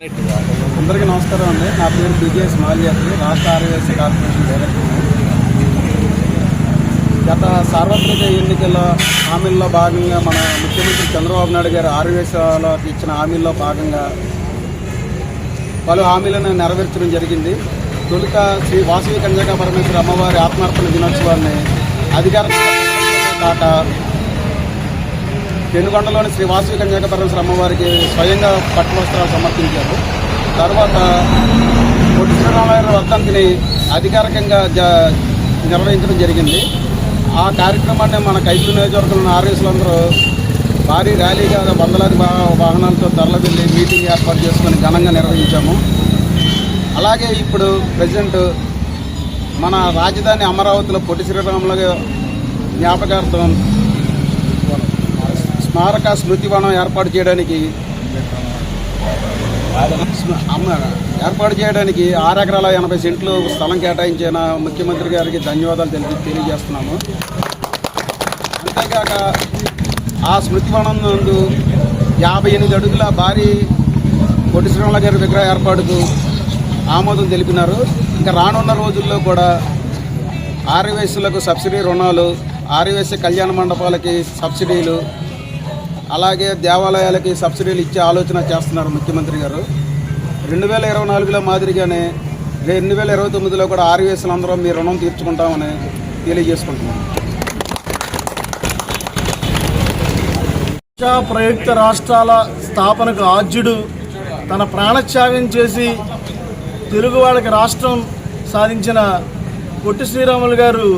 అందరికీ నమస్కారం అండి. నా పేరు బిజిఎస్ మాల్యాత్రి రాష్ట్ర ఆర్యవేశ కార్పొరేషన్ డైరెక్టర్. గత సార్వత్రిక ఎన్నికల హామీల్లో భాగంగా మన ముఖ్యమంత్రి చంద్రబాబు నాయుడు గారు ఆర్యవేశాలో ఇచ్చిన హామీల్లో భాగంగా పలు హామీలను నెరవేర్చడం జరిగింది. తొలుత శ్రీ వాసవి కన్యకా పరమేశ్వర అమ్మవారి ఆత్మార్పణ దినోత్సవాన్ని అధికారంగా కాక పెనుగొండలోని శ్రీ వాసవి కన్యాకపరమేశ్వర అమ్మవారికి స్వయంగా పట్టువస్త్రాలు సమర్పించారు. తర్వాత పొట్టి శ్రీరామయ్య వర్ధంతిని అధికారికంగా జ- నిర్వహించడం జరిగింది. ఆ కార్యక్రమాన్ని మన కైలు నియోజకవర్గంలోని ఆర్ఎస్లందరూ భారీ ర్యాలీగా వందలాది వాహనాలతో తరలివెళ్ళి మీటింగ్ ఏర్పాటు చేసుకొని ఘనంగా నిర్వహించాము. అలాగే ఇప్పుడు ప్రజెంట్ మన రాజధాని అమరావతిలో పొట్టి శ్రీరాములు జ్ఞాపకార్థం స్మారక స్మృతివనం ఏర్పాటు చేయడానికి ఏర్పాటు చేయడానికి ఆరు ఎకరాల ఎనభై సెంట్లు స్థలం కేటాయించిన ముఖ్యమంత్రి గారికి ధన్యవాదాలు తెలిపి తెలియజేస్తున్నాము. అంతేకాక ఆ స్మృతివనం నందు యాభై ఎనిమిది అడుగుల భారీ పొట్టి శ్రీరాముల గారి విగ్రహ ఏర్పాటుకు ఆమోదం తెలిపినారు. ఇంకా రానున్న రోజుల్లో కూడా ఆర్యవేసులకు సబ్సిడీ రుణాలు ఆర్యవేసి కళ్యాణ మండపాలకి సబ్సిడీలు అలాగే దేవాలయాలకి సబ్సిడీలు ఇచ్చే ఆలోచన చేస్తున్నారు ముఖ్యమంత్రి గారు. రెండు వేల ఇరవై నాలుగులో మాదిరిగానే రెండు వేల ఇరవై తొమ్మిదిలో కూడా ఆర్వీఎస్లు అందరం మీ రుణం తీర్చుకుంటామని తెలియజేసుకుంటున్నాం. ప్రయుక్త రాష్ట్రాల స్థాపనకు ఆద్యుడు తన ప్రాణత్యాగం చేసి తెలుగు వాళ్ళకి రాష్ట్రం సాధించిన పొట్టి శ్రీరాములు గారు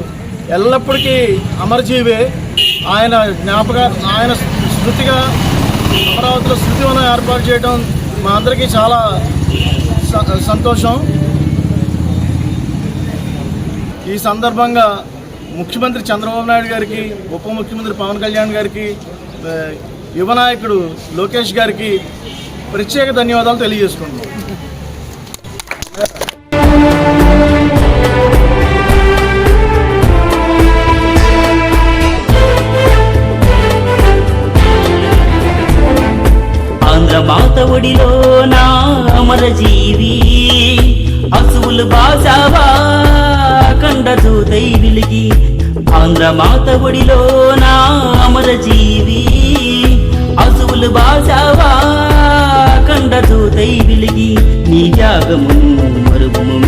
ఎల్లప్పటికీ అమరజీవే. ఆయన జ్ఞాపక ఆయన స్మృతిగా అమరావతిలో స్మృతివనం ఏర్పాటు చేయడం మా అందరికీ చాలా స- సంతోషం. ఈ సందర్భంగా ముఖ్యమంత్రి చంద్రబాబు నాయుడు గారికి ఉప ముఖ్యమంత్రి పవన్ కళ్యాణ్ గారికి యువ నాయకుడు లోకేష్ గారికి ప్రత్యేక ధన్యవాదాలు తెలియజేసుకుంటున్నాం. మాత ఒడిలో నా అమర జీవి అసువులు బాసావా కండ కండదు దైవిలిగి. ఆంధ్ర మాత ఒడిలో నా అమర జీవి అసువులు బాసావా కండ కండదు దైవిలిగి. నీ త్యాగము మరుగుము